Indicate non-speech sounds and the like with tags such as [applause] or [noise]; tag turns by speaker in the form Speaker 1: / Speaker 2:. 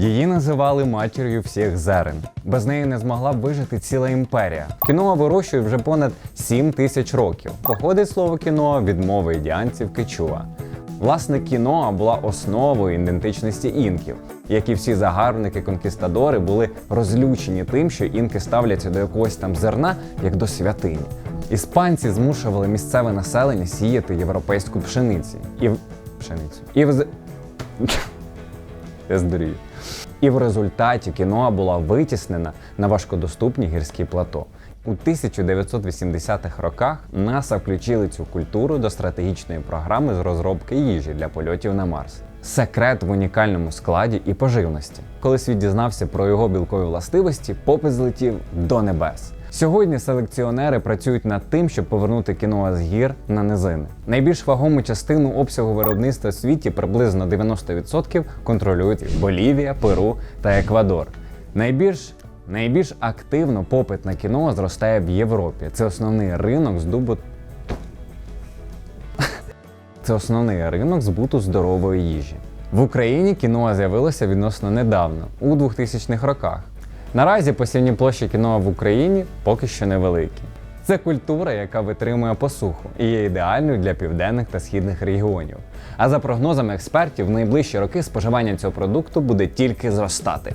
Speaker 1: Її називали матір'ю всіх зерен. Без неї не змогла б вижити ціла імперія. Кіноа вирощує вже понад 7 тисяч років. Походить слово кіноа від мови індіанців кечуа. Власне, кіноа була основою ідентичності інків, як і всі загарбники-конкістадори були розлючені тим, що інки ставляться до якогось там зерна як до святині. Іспанці змушували місцеве населення сіяти європейську пшениці і в... пшеницю. І в... [laughs] Я. І в результаті кіноа була витіснена на важкодоступні гірські плато. У 1980-х роках НАСА включили цю культуру до стратегічної програми з розробки їжі для польотів на Марс. Секрет в унікальному складі і поживності. Коли світ дізнався про його білкові властивості, попит злетів до небес. Сьогодні селекціонери працюють над тим, щоб повернути кіноа з гір на низини. Найбільш вагому частину обсягу виробництва в світі приблизно 90% контролюють Болівія, Перу та Еквадор. Найбільш Найбільш активно попит на кіно зростає в Європі. Це основний ринок здобут... [laughs] Це основний ринок збуту здорової їжі. В Україні кіно з'явилося відносно недавно, у 2000-х роках. Наразі посівні площі кіно в Україні поки що невеликі. Це культура, яка витримує посуху і є ідеальною для південних та східних регіонів. А за прогнозами експертів, в найближчі роки споживання цього продукту буде тільки зростати.